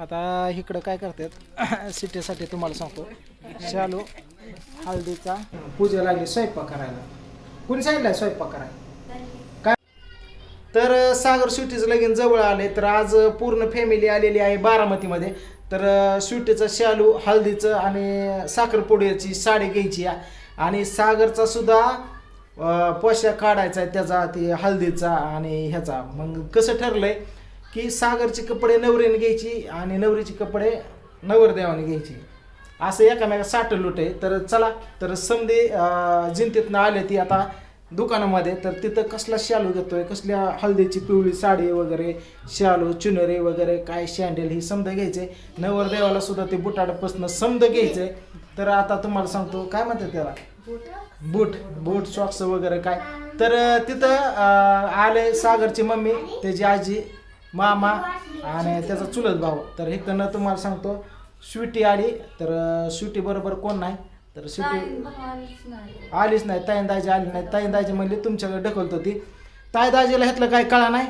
आता इकडं काय करतात? सिटीसाठी तुम्हाला सांगतो. शालू हळदीचा पूजा लागली स्वयंपाक करायला. कुणी सांगितलं स्वयंपाक करायला? काय? तर सागर स्वीटीचं लगीन जवळ आले तर आज पूर्ण फॅमिली आलेली आहे बारामतीमध्ये. तर स्वीटीचं शालू हळदीचं आणि साखरपुड्याची साडी घ्यायची आणि सागरचा सुद्धा पोशाख काढायचा आहे त्याचा ते हळदीचा आणि ह्याचा. मग कसं ठरलंय? की सागरचे कपडे नवरीने घ्यायची आणि नवरीचे कपडे नवरदेवाने घ्यायची. असं एकामेका साठं लुट आहे. तर चला तर समधी अं, जिंतीतनं आले ती आता दुकानामध्ये. तर तिथं कसला शालू घेतोय? कसल्या हळदीची पिवळी साडी वगैरे शालू चुनरी वगैरे काय शँडल ही समजा घ्यायचे? नवरदेवाला सुद्धा ते बुटाडपासनं समजा घ्यायचे. तर आता तुम्हाला सांगतो काय म्हणतात त्याला? बूट. बूट सॉक्स वगैरे काय. तर तिथं आले सागरची मम्मी त्याची आजी. मामा आणि त्याचा चुलत भाऊ. तर इकडनं तुम्हाला सांगतो स्वीटी आली तर स्वीटी बरोबर कोण नाही? तर स्वीटी आलीच नाही. ताईंदाजी आली नाही. ताईंदाजी म्हणली तुमच्याकडे ढकलत होती. ताईदाजीला ह्यातलं काही कळा नाही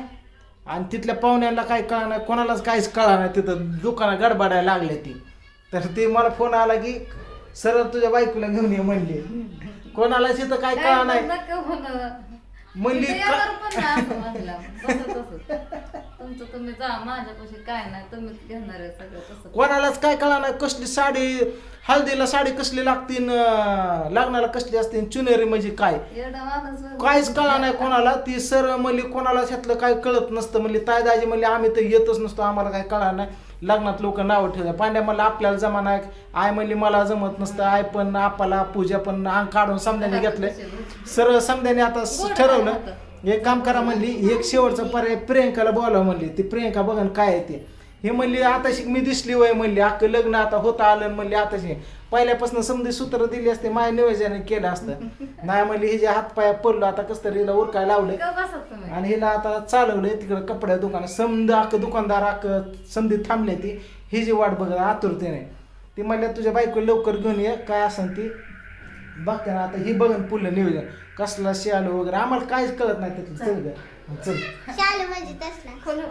आणि तिथल्या पाहुण्यांना काही कळा नाही कोणालाच काहीच कळा नाही. तिथं दुकानात गडबडायला लागले ती. तर ती मला फोन आला की सरळ तुझ्या बायकोला घेऊन ये म्हणली. कोणाला तिथं काय कळा नाही. म्हणली का- तुमचं तुम्ही जा माझ्यापाशी काय नाही तुम्ही घेणार आहे सगळं तसं. कोणालाच काय कळा नाही कसली साडी हळदीला साडी कसली लागती न लग्नाला कसली असते न चुनेरी म्हणजे काय? एवढा माणूस काहीच कळा नाही कोणाला. ती सर म्हणली कोणाला ह्यातलं काय कळत नसतं. म्हणली ताय दाजी म्हणली आम्ही तर येतच नसतो आम्हाला काय कळा नाही. लग्नात लोक नावं ठेवतात. पांड्या म्हणलं आपल्याला जमा नाही आय म्हणली मला जमत नसतं. आय पण आपाला पूजा पण अंग काढून समजाने घेतलंय. सरळ समजाने आता ठरवलं. एक काम करा म्हणली एक शेवटचा पर्याय प्रियंकाला बोलावं म्हणली. ती प्रियंका बघन काय आहे ते? हे म्हणली आता शिक मी दिसली वय म्हणली. अख्खं लग्न आता होता आलं म्हणली आता शिक पहिल्यापासून समधी सूत्र दिली असते माझ्या नियोजन केलं असतं. नाही म्हणली हिच्या हात पाया पडलो आता कसं तरी हिला उरकाय लावलं का बसत तुम्ही. आणि हिला आता चालवलंय तिकडं कपड्या दुकान समद अख्खं दुकानदार अख्खं संधी थांबले ती. ही जी वाट बघत आतुरतेने. ती म्हणल्या तुझ्या बायको लवकर घेऊन ये. काय असेल ती? बघते ना आता ही बघन पुढलं नियोजन. कसला शियालो वगैरे. आम्हाला काहीच कळत नाही त्यातलं. चल ग. चल. शालू म्हणजे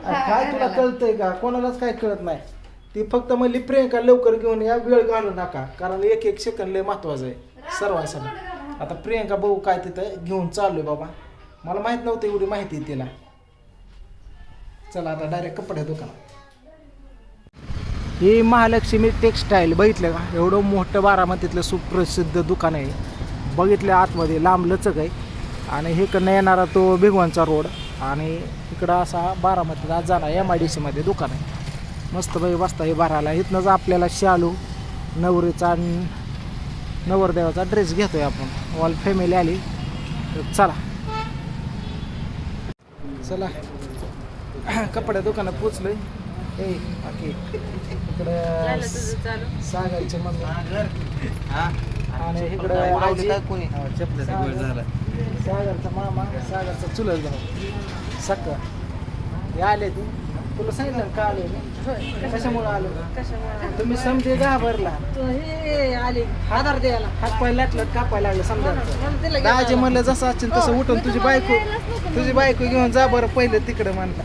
काय तुला कळतंय का? कोणालाच काय कळत नाही. ती फक्त म्हणली प्रियंका लवकर घेऊन या वेळ घालू नका. कारण एक एक सेकंद लय महत्वाचं आहे सर्वांसाठी. आता प्रियंका भाऊ काय तिथं घेऊन चाललोय बाबा. मला माहीत नव्हतं एवढी माहिती आहे तिला. चला आता डायरेक्ट कपडे दुकानात. ही महालक्ष्मी टेक्स्टाईल बघितलं का? एवढं मोठं बारामतीतलं सुप्रसिद्ध दुकान आहे. बघितलं आतमध्ये लांब लचक आहे. आणि इकडनं येणारा तो भिगवानचा रोड. आणि इकडं असा बारामतीला जाणार एम आय डी सीमध्ये दुकान आहे. मस्त बाई बसता हे भरायला. इथनंच आपल्याला शालू नवरीचा आणि नवरदेवाचा ड्रेस घेतोय आपण. ऑल फॅमिली आली. तर चला. चला. कपड्या दुकानात पोचलोय. ए बाकी इकडं सागरचे मम्मी. आणि इकडं आजी. सागरचा मामा सागरचा चुलत भाऊ. सक्का हे आले ते. तुला सांगितलं ना का आले मी? कशामुळे आलो? तुम्ही समजे घाबरला. हे आले. आधार द्यायला. हात पाय लाटलत कापायला लागलं समजा. दाजी म्हणलं जसं असेल तसं उठून तुझी बायको तुझी बायको घेऊन जा बरं पहिलं तिकडं म्हणलं.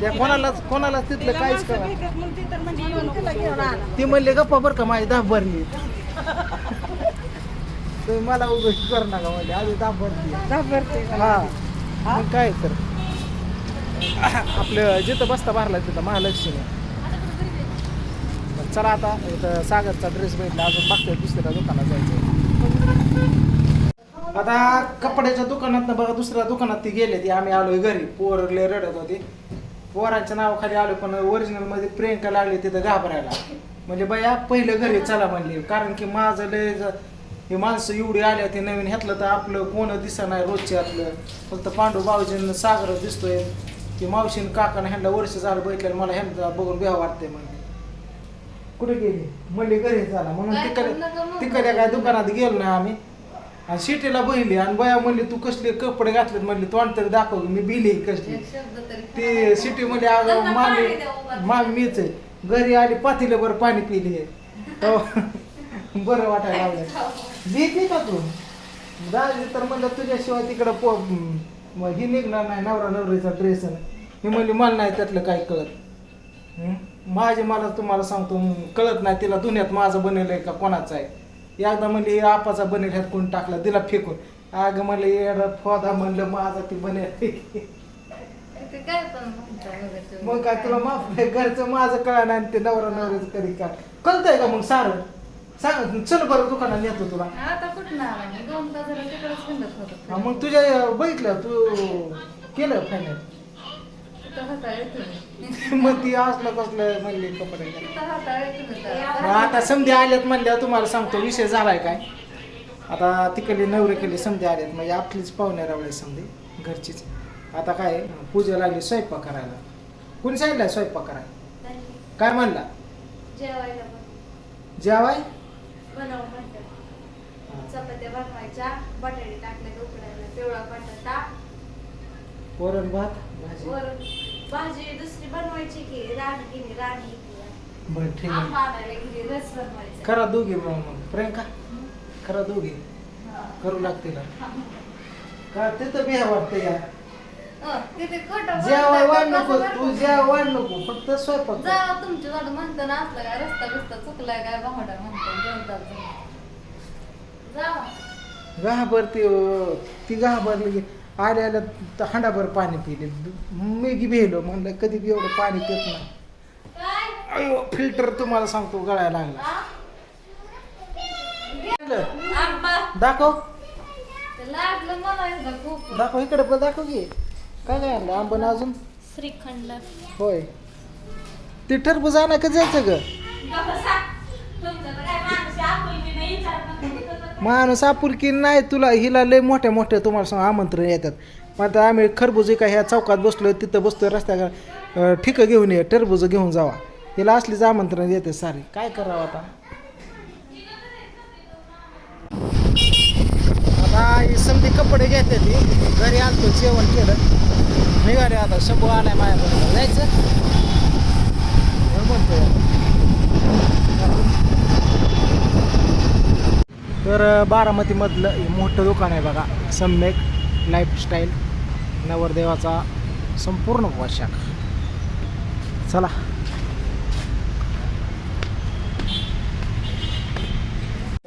त्या कोणालाच कोणालाच तिथलं काहीच करा ती म्हणले गप्पा बरं का माझी दाब भरली तुम्ही मला उभं करू नका म्हणजे आधी दाब भरली हा? मग काय तर. आपलं जिथं बसता भरला तिथं महालक्ष्मी. चला आता इथं सागरचा ड्रेस भेटला अजून बघतोय दुसऱ्या दुकानात जायचं आता कपड्याच्या दुकानात बघा दुसऱ्या दुकानात ती गेले ती आम्ही आलोय घरी. पोर लय रडत होती. पोरांच्या नावाखाली आलो पण ओरिजिनलमध्ये प्रियंका लागली तिथं घाबरायला. म्हणजे बाया पहिलं घरी चला म्हणली. कारण की माझं लय हे माणसं एवढी आली होती नवीन ह्यातलं तर आपलं कोण दिसा नाही रोजच्या आपलं फक्त पांडू बावजीन सागर दिसतोय. की मावशीन काकानं ह्यांना वर्ष झालं बघितलं मला ह्यांना बघून बेहा वाटते म्हणजे कुठे गेली? म्हणली घरी चला म्हणून काय तिकडे करू नका मग. तिकडे काय दुकानात गेलो ना आम्ही. आणि शिटीला बहिली आणि बया म्हणली तू कसले कपडे घातलेत? म्हणली तोंड तरी दाखव मी बिली कसली. एक शब्द तरी ती सिटी मध्ये अगं त्यांना मामी पाणी. मामी मीच आहे. घरी आली पातीला बरं पाणी पिली आहे. बरं वाटायला लागलं. भीती का तू? दाजी तर म्हणलं तुझ्याशिवाय तिकडं पो म- ही निघणार नाही नवरा नवरीचा ड्रेस ही म्हणली मला नाही त्यातलं काय कळत? माझे मला तुम्हाला सांगतो कळत नाही तिला दुनियात माझं बनेल का कोणाचं आहे. एकदा म्हणले आपाचा बनेल ह्यात कोण टाकला? दिला फेकून. अगं म्हणलं येडा फोदा म्हणलं माझा ती बनेल. मग काय तुला माफ नाही घरचं माझं कळा नाही आणि ते नवरा नवऱ्याचं कधी काय कळतंय का मग सारं? सांग चल बरं दुकानात नेतो तुला. आता कुठं आला मी दोन तास झाले तिकडेच हिंडत हा, होतो मग तुझ्या बघितलं तू केलं फायनल तिथं हाताळ येतो मग ती असलं कसलं म्हणले कपडे. तिथं हाताळ येतो मग आता समधी आल्यात म्हणल्यावर तुम्हाला सांगतो विषय झालाय काय? आता तिकडली नवरे केली समधी आल्यात. म्हणजे आपलीच पाहुणे रावळे समधी घरचीच. आता काय पूजा लागली स्वयंपाक करायला. कुणी सांगितलं स्वयंपाक करायला? काय म्हणला? जेवायला पण. जेवाय? बनव म्हणतात चपात्या बनवायच्या बटाटे टाकले उकडायला पिवळा बटाटा. वरण भात भाजी. वरून भाजी दुसरी बनवायची की राणी गेली राणी. बरं ठीक आहे. करा दोघी मग मग. प्रियंका करा दोघी. करू लागते ना का तिथं बिहा वाटतं या? अ, तिथे खोटं जेवाय वाढ बोलतात, नको तू बरं? जेवाय वाढ नको फक्त स्वयंपाक. जा तुमच्या वाटं म्हणतं ना असलं काय रस्ता बिस्ता चुकलाय काय भावडा म्हणतं जा घाबर ती अं, ती घाबरली की आल्या आल्या हांडाभर पाणी पिले. मी की भेलो म्हणलं कधी बी एवढं पाणी पित नाही. अयो फिल्टर तुम्हाला सांगतो गळायला लागला. दाखव. दाखव इकडे पण दाखव की. काय काय आणलं आंबन अजून? श्रीखंड. होय. ते टरबूज आणा का जायचं ग? माणूस आपुलकी नाही तुला हिला लय मोठ्या मोठ्या तुम्हाला सांग आमंत्रण येतात. मग आता आम्ही खरबुज का ह्या चौकात बसलोय तिथं बसतोय रस्त्याकडे ठिकं घेऊन ये टरबूज घेऊन जावा. हिला असलीच आमंत्रण येते सारे. काय करावं आता? कपडे घेतले ती. घरी आणतो जेवण केलं. निघाले आता शंभू आलाय माझ्याबरोबर जायचं? म्हणून म्हणतोय. तर बारामतीमधलं हे मोठं दुकान आहे बघा. सम्यक लाईफस्टाईल नवरदेवाचा संपूर्ण पोशाख चला.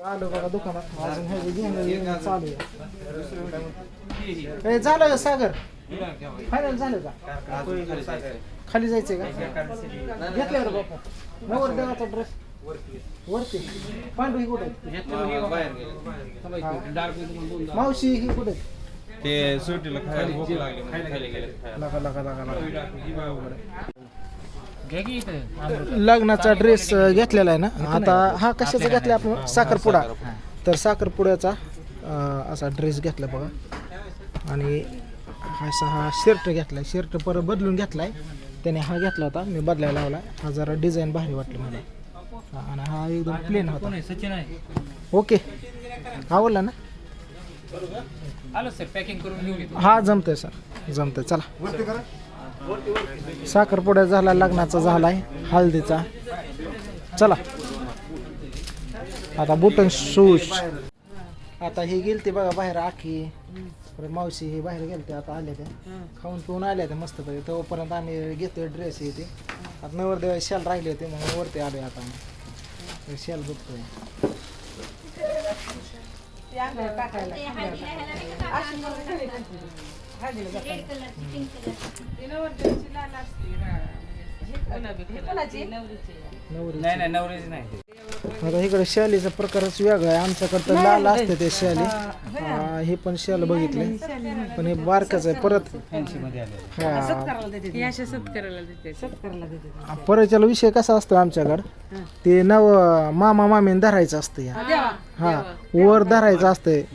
आलो बघा दुकानात. अजून हे घेणं येणं चालू आहे. ए, झालं का सागर? फायनल झालं का? खाली जायचंय का? घेतलं रे बापा नवरदेवाचा ड्रेस वरती. पांडू ही कुठे मावशी ही कुठे ते सुट्टीला खायला भूक लागली म्हणून. खाली गेले खायला. लगा लगा लगा लगा. लग्नाचा ड्रेस घेतलेला आहे ना? आता हा कशाचा घेतला आपण? साखरपुडा. तर साखरपुड्याचा असा ड्रेस घेतला बघा. आणि हा असा हा शर्ट घेतलाय. शर्ट परत बदलून घेतलाय. त्याने हा घेतला होता. मी बदलायला लावला. हा जरा डिझाईन भारी वाटली मला. हा, आणि हा एकदम प्लेन होता. ओके. आवडला ना? आलो सर पॅकिंग करून घेऊन येतो. हा जमतंय सर जमतंय. चला. साखरपुड्या झाला लग्नाचा झालाय हळदीचा. चला. आता बुटन शूज आता हे गेलते बघा बाहेर आखी. परत मावशी हे बाहेर गेलते आता आले त्या. खाऊन पिऊन आल्या त्या मस्त पैकी. तोपर्यंत आम्ही घेतोय ड्रेस येते ते. आता नवरदेव शाल राहिले होते मग वरती आले आता शाल बघतोय. टाकायला. नाही नाही नवऱ्याची नाही आता इकडे शालीचा प्रकारच वेगळा आहे. आमच्याकडे तर लाल असते ते शाली. हा, हे. पण शाल बघितले. पण हे बारकच आहे परत. फॅन्सी मध्ये आले हा, सत्काराला देते हे अशा सत्काराला देते. सत्काराला देते. परच्याला विषय कसा असतो आमच्याकडं? ते नव मामा मामीने धरायचं असतं या. हा वर धरायचं असतंय. हा.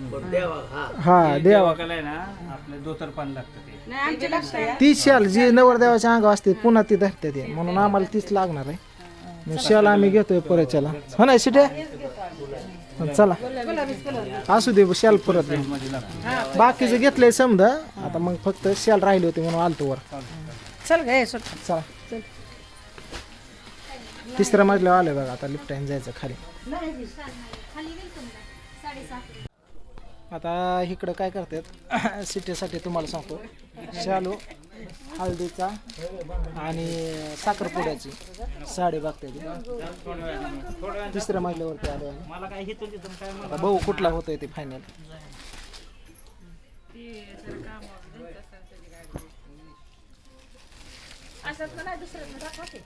देवा. देवाकाला आहे ना आपलं पान लागतं ते. नाही आमच्या लक्षात ती शाल जी नवरदेवाच्या अंगावर असते पुन्हा ती धरते ते. म्हणून आम्हाला तीच लागणार आहे. मग शाल आम्ही घेतोय परच्याला हो ना शिटे चला. असू दे शाल परत. घेऊ. बाकीचं घेतलंय समजा. आता मग फक्त शाल राहिले होते म्हणून आलतो वर. चल गे सुट चला. तिसऱ्या मजल्यावर आले बघा आता लिफ्ट जायचं खाली. आता इकडं काय करतात? सिटीसाठी तुम्हाला सांगतो. शालू हळदीचा आणि साखरपुड्याची साडी बघते तिसऱ्या मजल्यावरती आलो. आता बघू कुठला होतोय ते फायनल असं नाही दुसरं दाखवते.